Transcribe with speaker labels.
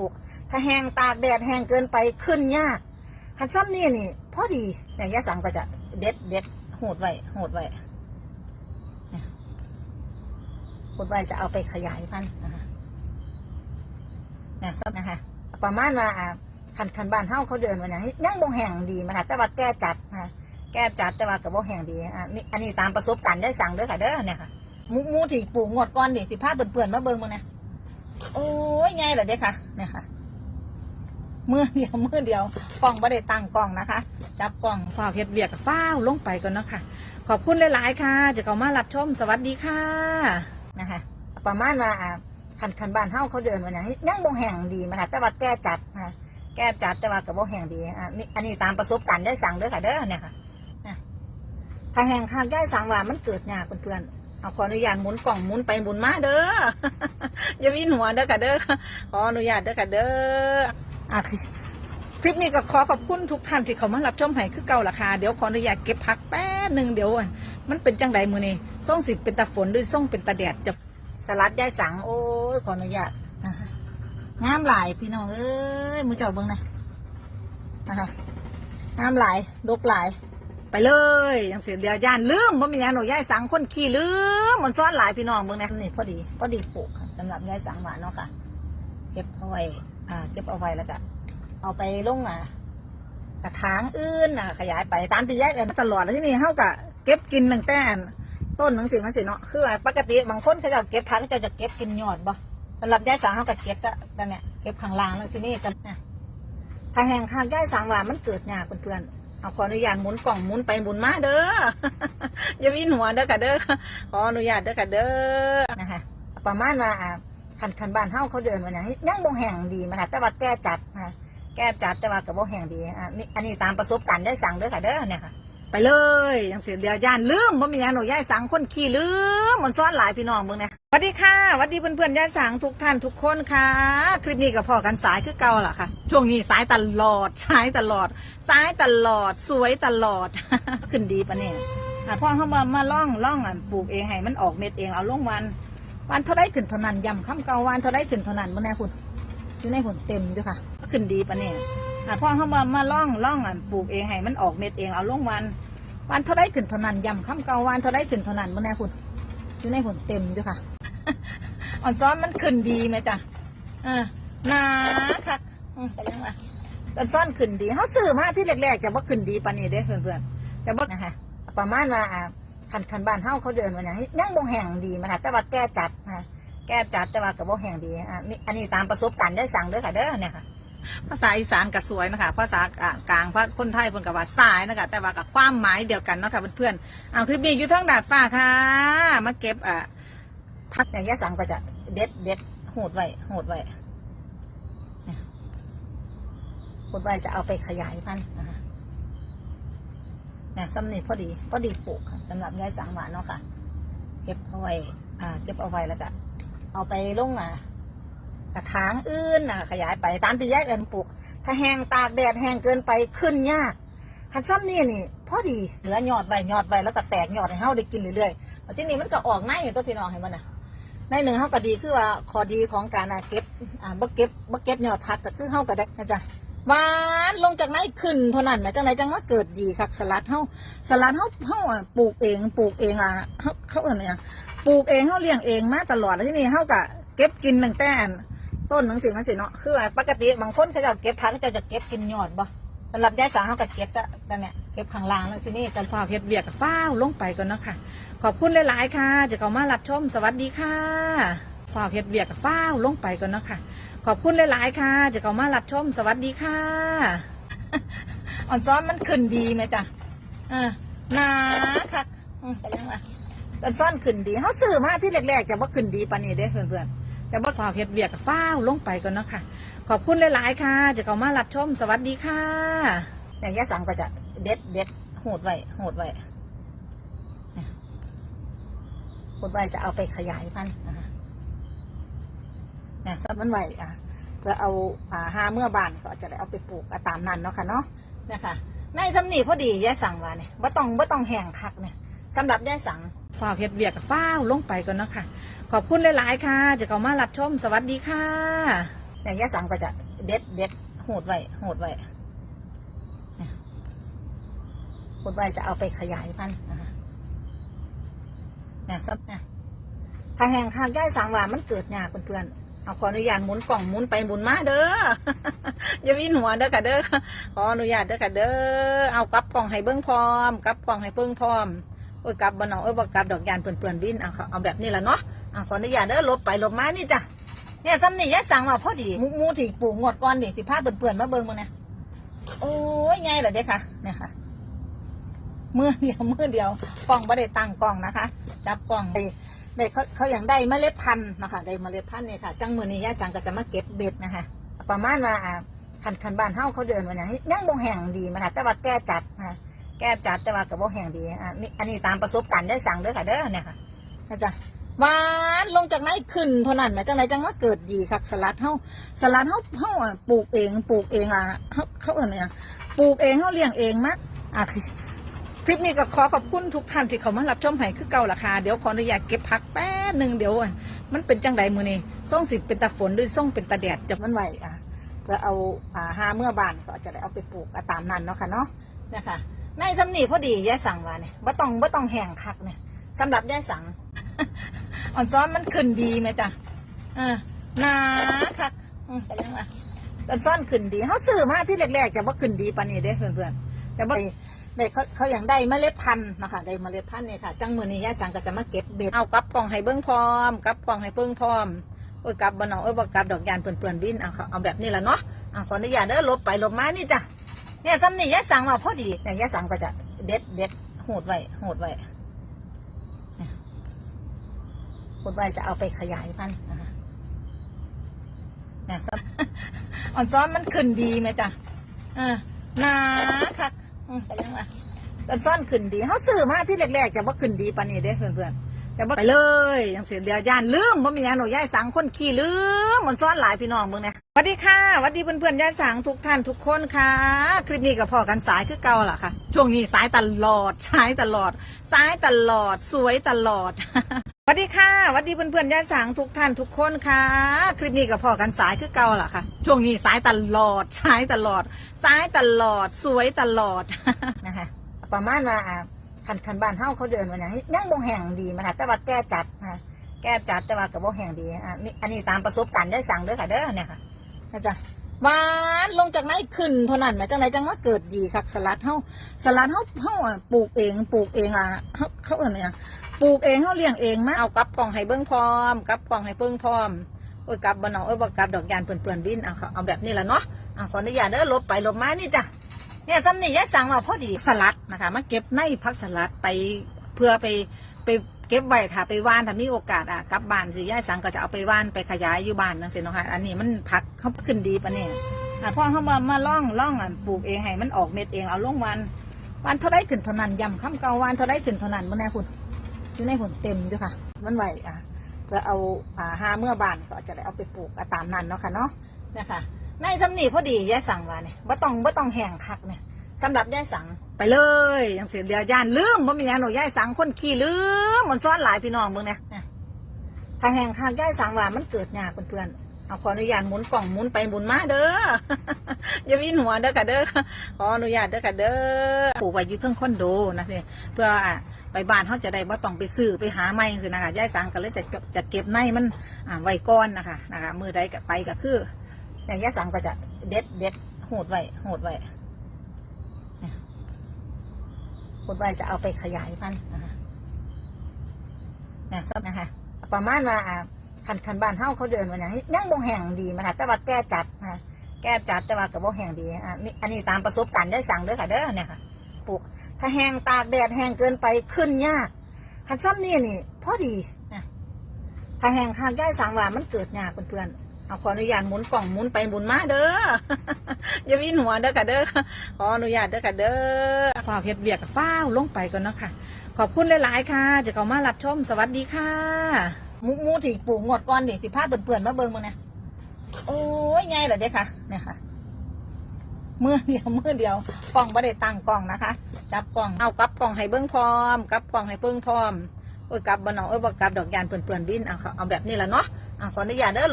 Speaker 1: ปลูก ถ้าแห้งตากแดดแห้งเกินไปขึ้นยากคันซ้ำนี่นี่พอดีอย่างยะสังก็จะเด็ดเด็ดโหดไว้โหดไว้โหดไว้จะเอาไปขยายพันธุ์นะคะเนี่ยซ้ำนะคะ ประมาณว่าคันคันบ้านเฮาเขาเดินมาอย่างนี้ยังบ่แห้งดีมันะแต่ว่าแก้จัดนะแก้จัดแต่ว่ากับบ่แห้งดีอะนี่อันนี้ตามประสบการณ์ได้สั่งเด้อค่ะเด้อเนี่ยค่ะมูมูที่ปลูกงดก่อนดิสิพาเปื่อนๆมาเบิ่งมาเนี่ย โอ้ยไงล่ะเด้ค่ะ เนี่ยค่ะมือเดียวมือเดียวกล้องไม่ได้ตั้งกล้องนะคะ จับกล้องฝ้าวเฮ็ดเวียกฝ้าวลงไปก่อนเนาะค่ะ ขอบคุณหลาย ๆ ค่ะ จะเข้ามารับชมสวัสดีค่ะนะคะ ประมาณว่าอ่าคันคันบ้านเฮาเขาเดินมาอย่างนี้ยังบ่แห้งดีมันค่ะแต่ว่าแก้จัดนะคะแก้จัดแต่ว่ากับบ่แห้งดีอะนี่อันนี้ตามประสบการณ์ได้สั่งเด้อค่ะเด้อเนี่ยค่ะนะถ้าแห้งค่ะได้สั่งว่ามันเกิดยากเพื่อนๆ เอาขออนุญาตหมุนกล่องหมุนไปหมุนมาเด้ออย่าวิ่นหัวเด้อค่ะเด้อขออนุญาตเด้อค่ะเด้ออะคลิปนี้ก็ขอขอบคุณทุกท่านที่เขามารับชมให้คือเก่าราคาเดี๋ยวขออนุญาตเก็บพักแป๊บหนึ่งเดี๋ยวมันเป็นจังไดมือนี่ส่งสิเป็นตาฝนหรือส่งเป็นตาแดดจะสลัดยายสังโอ้ยขออนุญาตงามหลายพี่น้องเอ้ยมือเจ้าเบิ้งนะนะคะงามหลายดกหลาย ไปเลยยังเสียเดียวย่านลืมว่ามีงานหนูยายสังคนขี้ลืมมันซ้อนหลายพี่น้องเบิ้งนะนี่พอดีพอดีปลูกสำหรับยายสังหวานเนาะค่ะเก็บเอาไว้อ่าเก็บเอาไว้แล้วก็เอาไปลงอะกระถางอื่นอะ ขยายไปตามที่แยกกันตลอดแล้วที่นี่เขากะเก็บกินตั้งแต่นต้นหนังสือมันสิเนาะคือว่าปกติบางคนเขาจะเก็บผักเขาจะจะเก็บกินยอดบ่สำหรับยายสังเขาก็เก็บแต่แต่เนี่ยเก็บข้างล่างแล้วที่นี่กันนะถ้าแห้งข้างยายสังว่ามันเกิดยากเพื่อนๆ เอาขออนุญาตหมุนกล่องหมุนไปหมุนมาเด้ออย่าวิ่นหัวเด้อค่ะเด้อขออนุญาตเด้อค่ะเด้อนะคะ ประมาณว่าคันคันบ้านเฮาเขาเดินมาอย่างนี้ยังบ่แห่งดีมันค่ะแต่ว่าแก้จัดนะคะแก้จัดแต่ว่ากับบ่แห่งดีอันนี้ตามประสบการณ์ได้สั่งเด้อค่ะเด้อเนี่ยค่ะ ไปเลยยังเสียเดียวย่านลืมว่ามีงานหนูย่ายสังคนขี้ลืมมันซ้อนหลายพี่น้องเบิ่งเนี่ยสวัสดีค่ะสวัสดีเพื่อนๆย่ายสังทุกท่านทุกคนค่ะ คลิปนี้กับพ่อกันสายคือเก่าล่ะค่ะ ช่วงนี้สายตลอดสายตลอด สายตลอดสวยตลอด ขึ้นดีปะเนี่ยอะพ่อเขามามาล่องล่องอะปลูกเองให้มันออกเม็ดเองเอาลงวันวันเท่าได้ขึ้นเท่านั้นยำข้ามเก่าวันเท่าได้ขึ้นเท่านั้นเมื่อไงคุณอยู่ในผลเต็มด้วยค่ะ ขึ้นดีปะเนี่ย่ะพ่อเขามามาล่องล่องอะปลูกเองให้มันออกเม็ดเองเอาลงวันวันเท่าได้ขึ้นเท่านั้นยำข้ามเก่าวันเท่าได้ขึ้นเท่านั้นเมื่อไงคุณอยู่ในผลเต็มด้วยค่ะอ่อนซ้อนมันขึ้นดีไหมจ๊ะอ่าหนาค่ะอืมไปยังไงอ่อนซ้อนขึ้นดีเขาซื้อมาที่แรกๆจะว่าขึ้นดีปานนี้เด้เพื่อนๆจะว่านะคะประมาณว่าอ่าคันคันบ้านเฮาเขาเดินมาอย่างนี้ยังบ่แห้งดีมันค่ะแต่ว่าแก้จัดนะคะแก้จัดแต่ว่ากับบ่แห้งดีอะนี่อันนี้ตามประสบการณ์ได้สั่งเด้อค่ะเด้อเนี่ยค่ะ ภาษาอีสานก็สวยนะคะ ภาษากลางภาคนไทยเพิ่นก็ว่าสายนะคะ แต่ว่ากับความหมายเดียวกันเนาะค่ะเพื่อนๆเอาคลิปนี้อยู่ทั้งดาดฟ้าค่ะ มาเก็บอะพักอย่างยะสังก็จะเด็ดเด็ดโหดไว้โหดไว้โหดไว้จะเอาไปขยายพันธุ์นะคะเนี่ยซ้ำนี่พอดีพอดีปลูกสำหรับยายสังหวานเนาะค่ะ เก็บเอาไว้ อ่า เก็บเอาไว้แล้วก็เอาไปลงอะ กระถางอื่นนะขยายไปตามที่แยกกันปลูก ถ้าแห้งตากแดดแห้งเกินไปขึ้นยากคันซ้ำนี่นี่พอดีเหลือยอดใบยอดใบแล้วก็แตกยอดให้เฮาได้กินเรื่อยๆแล้วที่นี่มันก็ออกง่ายอยู่ตัวพี่น้องให้มันนะในหนึ่งเฮาก็ดีคือว่าข้อดีของการเก็บอ่าบ่เก็บบ่เก็บยอดพักก็คือเฮาก็ได้นะจ๊ะหวานลงจากไหนขึ้นเท่านั้นแหมจังไหนจังว่าเกิดดีครับสลัดเฮาสลัดเฮาเฮาปลูกเองปลูกเองอะเฮาเขาเอิ้นว่าหยังปลูกเองเฮาเลี้ยงเองมาตลอดแล้วที่นี่เฮาก็เก็บกินตั้งแต่อัน ต้นหนังสือมันสิเนาะคือว่าปกติบางคนเขาจะเก็บผักเขาจะเก็บกินยอดบ่สำหรับยายสาวเขาก็เก็บแต่เนี่ยเก็บข้างล่างแล้วที่นี้กันฝ้าวเฮ็ดเบียกฝ้าวลงไปก่อนเนาะค่ะ ขอบคุณหลายๆค่ะ จะเข้ามารับชมสวัสดีค่ะฝ้าวเฮ็ดเบียกฝ้าวลงไปก่อนเนาะค่ะ ขอบคุณหลายๆค่ะ จะเข้ามารับชมสวัสดีค่ะอ่อนซ้อนมันขึ้นดีไหมจ๊ะอ่าหนาค่ะอืมไปยังไงอ่อนซ้อนขึ้นดีเขาซื้อมาที่แรกๆจะว่าขึ้นดีปานนี้เด้เพื่อนๆ แต่ว่าฝากเฮ็ดเบียกฟ้าวลงไปก่อนเนาะค่ะขอบคุณหลายๆค่ะ จะเข้ามารับชมสวัสดีค่ะอย่างยะสังก็จะเด็ดเด็ดโหดไว้โหดไว้เนี่ยโหดไว้จะเอาไปขยายพันธุ์นะคะเนี่ยซับมันไว้อะเพื่อเอาอ่าหาเมื่อบานก็จะได้เอาไปปลูกอะตามนั้นเนาะค่ะเนาะเนี่ยค่ะในสำนีพอดียายสั่งว่าเนี่ยบ่ต้องบ่ต้องแห้งคักเนี่ยสำหรับยายสั่งฝ้าวเฮ็ดเบียกฟ้าวลงไปก่อนเนาะค่ะ ขอบคุณหลาย ๆ ค่ะ จะเข้ามารับชม สวัสดีค่ะแต่ยาสังก็จะเด็ดเด็ดโหดไว้โหดไว้โหดไว้จะเอาไปขยายพันธุ์นะคะเนี่ยซับเนี่ยถ้าแหงคางยายสังว่ามันเกิดยากเพื่อนๆเอาขออนุญาตหมุนกล่องหมุนไปหมุนมาเด้ออย่าวิ่นหัวเด้อค่ะเด้อขออนุญาตเด้อค่ะเด้อเอากลับกล่องให้เบิ้งพร้อมกลับกล่องให้เบิ้งพร้อมโอ้ยกลับบ่เนาะโอ้ยบ่กลับดอกยานเปื่อนๆวินเอาเอาแบบนี้ละเนาะ อ่าขออนุญาตเด้อลบไปลบมานี่จ้ะเนี่ยซ้ำนี่ยายสั่งว่าพอดีหมูหมูที่ปลูกงวดก่อนดิสิพาเปื่อนๆมาเบิ่งมึงเนี่ยโอ้ยไงล่ะเด้ค่ะ เนี่ยค่ะมือเดียวมือเดียวกล้องบ่ได้ตั้งกล้องนะคะ จับกล้องได้ได้เขาเขาอย่างได้เมล็ดพันธุ์นะคะได้เมล็ดพันธุ์เนี่ยค่ะจังมือนี้ยายสั่งก็จะมาเก็บเบ็ดนะคะ ประมาณว่าอ่าคันคันบ้านเฮาเขาเดินวันอย่างนี้ยังบ่แห้งดีมันค่ะแต่ว่าแก้จัดนะคะแก้จัดแต่ว่าก็บ่แห้งดีอะนี่อันนี้ตามประสบการณ์ได้สั่งเด้อค่ะเด้อเนี่ยค่ะนะจ๊ะ หวานลงจากไหนขึ้นเท่านั้นหมจังไหนจังว่าเกิดดีครับสลัดเฮาสลัดเฮาเฮาปลูกเองปลูกเองอะเฮาเขาเอิ้นว่างปลูกเองเฮาเลี้ยงเองมักอะคลิปนี้ก็ขอขอบคุณทุกท่านที่เขามารับชมให้คือเก่าราคาเดี๋ยวขออนุญาตเก็บพักแป๊บหนึ่งเดี๋ยวมันเป็นจังใดมือนี่ส่งสิเป็นตาฝนหรือส่งเป็นตาแดดจะมันไหวอะเพื่อเอาอ่าหาเมื่อบานก็จะได้เอาไปปลูกตามนั้นเนาะค่ะเนาะเนี่ยค่ะในสำนีพอดียายสั่งวาเนี่ยบ่ต้องบ่ต้องแห้งคักเนี่ย สำหรับยายสั่งอ่อนซ้อนมันขึ้นดีไหมจ๊ะอ่าหนาคักอืมเป็นยังไงอ่อนซ้อนขึ้นดีเขาซื้อมาที่แรกๆจะว่าขึ้นดีปานนี้เด้เพื่อนๆแต่ว่าได้เขาเขาอย่างได้เมล็ดพันธุ์นะคะได้เมล็ดพันธุ์เนี่ยค่ะจังมือนี้ยายสังก็จะมาเก็บเบ็ดเอากลับกล่องให้เบิ้งพร้อมกลับกล่องให้เบิ้งพร้อมโอ้ยกลับบ่เนาะโอ้ยบ่กลับดอกยานเปื่อนๆวินเอาเอาแบบนี้ละเนาะเอาขออนุญาตเด้อลบไปลบมานี่จ้ะเนี่ยซ้ำนี่ยายสังว่าพอดีแต่ยายสังก็จะเด็ดเด็ดโหดไว้โหดไว้ คนว่าจะเอาไปขยายพันธุ์นะคะเนี่ยซ้ำอ่อนซ้อนมันขึ้นดีไหมจ๊ะอ่าหนาคักอืมเป็นยังไงอ่อนซ้อนขึ้นดีเขาซื้อมาที่แรกๆจะว่าขึ้นดีปานนี้เด้เพื่อนๆจะว่าไปเลยยังเสียเดียวย่านลืมว่ามีย่างหนูย่ายสังคนขี้ลืมอ่อนซ้อนหลายพี่น้องมึงเนี่ยสวัสดีค่ะสวัสดีเพื่อนๆย่ายสังทุกท่านทุกคนค่ะ คลิปนี้ก็พอกันสายคือเก่าล่ะค่ะ ช่วงนี้สายตลอดสายตลอดสายตลอดสวยตลอด วัสดีค่ะสวัสดีเพื่อนๆญาติสางทุกท่านทุกคนค่ะ คลิปนี้ก็พอกันสายคือเก่าล่ะค่ะ ช่วงนี้สายตลอดสายตลอดสายตลอดสวยตลอดนะคะประมาณว่าคันคันบ้านเฮาเขาเดินวันอย่างนี้ยังบ่แห้งดีมันค่ะแต่ว่าแก้จัดนะคะแก้จัดแต่ว่าก็บ่แห้งดีอะนี่อันนี้ตามประสบการณ์ได้สั่งเด้อค่ะเด้อเนี่ยค่ะนะจ๊ะ หวานลงจากไหนขึ้นเท่านั้นแหมจังไหนจังว่าเกิดดีครับสลัดเฮาสลัดเฮาเฮาปลูกเองปลูกเองอะเฮาเขาเอิ้นว่าหยังปลูกเองเขาเลี้ยงเองมาเอากลับกล่องให้เบิ้งพร้อมกลับกล่องให้เบิ้งพร้อมโอ้ยกลับบ่เนาะโอ้ยบ่กลับดอกยานเปื่อนๆวินเอาเอาแบบนี้ละเนาะเอาขออนุญาตเด้อลบไปลบมานี่จ้ะเนี่ยซ้ำนี่ยายสั่งว่าพอดีสลัดนะคะมาเก็บในพักสลัดไปเพื่อไปไป เก็บไว้ค่ะไปว่านถ้ามีโอกาสอะกลับบ้านสิยายสั่งก็จะเอาไปว่านไปขยายอยู่บ้านนั่นสิเนาะค่ะอันนี้มันพักเขาขึ้นดีปะเนี่ยอะพอเขามามาล่องล่องอะปลูกเองให้มันออกเม็ดเองเอาลงวันวันเท่าไรขึ้นเท่านั้นยำข้ามเกาวันเท่าไรขึ้นเท่านั้นมื่อแน่คุณอยู่ในผลเต็มด้วยค่ะ มันไหวอะเพื่อเอาอ่าหาเมื่อบานก็จะได้เอาไปปลูกตามนั้นเนาะค่ะเนาะเนี่ยค่ะในสำนีพอดียายสั่งว่าเนี่ยบ่ต้องบ่ต้องแห้งคักเนี่ย สำหรับยายสัง ไปเลยยังเสียเดียวย่านลืมบ่มีอย่างหนูยายสังคนขี้ลืมมันซ้อนหลายพี่น้องมึงเนี่ยเนี่ยถ้าแห้งคักยายสังว่ามันเกิดยากเพื่อนๆเอาขออนุญาตหมุนกล่องหมุนไปหมุนมาเด้อ อย่าวินหัวเด้อค่ะเด้อขออนุญาตเด้อค่ะเด้อปลูกไว้อยู่เทั้งคอนโดนะเนี่ยเพื่ออะไปบ้านเขาจะได้บ่ต้องไปซื้อไปหาไม่สินะคะยายสังก็เลยจะจะเก็บในมันอ่าไว้ก้อนนะคะนะคะมือใดก็ไปก็คืออย่างยายสังก็จะเด็ดเด็ดโหดไว้โหดไว้เนี่ย โหดไว้จะเอาไปขยายพันธุ์นะคะนี่ยซับนะคะ ประมาณว่าคันคันบ้านเฮาเขาเดินวันอย่างนี้ยังบ่แห้งดีมันค่ะแต่ว่าแก้จัดนะคะแก้จัดแต่ว่าก็บ่แห้งดีอะนี่อันนี้ตามประสบการณ์ได้สั่งเด้อค่ะเด้อเนี่ยค่ะปลูกถ้าแห้งตากแดดแห้งเกินไปขึ้นยากคันซ้ำนี่นี่พอดีนะถ้าแห้งคางย่ายสังว่ามันเกิดยากเพื่อนๆ เอาขออนุญาตหมุนกล่องหมุนไปหมุนมาเด้ออย่าวินหัวเด้อค่ะเด้อขออนุญาตเด้อค่ะเด้อฝ้าวเฮ็ดเวียกกับฝ้าวลงไปก่อนเนาะค่ะ ขอบคุณหลายๆค่ะ จะเข้ามารับชมสวัสดีค่ะหมูหมูที่ปลูกงวดก่อนดิสิพาเปื่อนๆมาเบิ่งมาเนี่ยโอ้ยไงล่ะเด้อค่ะ เนี่ยค่ะมือเดียวมือเดียวกล่องไม่ได้ตั้งกล่องนะคะ จับกล่องเอากลับกล่องให้เบิ้งพร้อมกลับกล่องให้เบิ้งพร้อมโอ้ยกลับบ่เนาะโอ้ยบ่กลับดอกยานเปื่อนๆวินเอาเอาแบบนี้ละเนาะเอาขออนุญาตเด้อ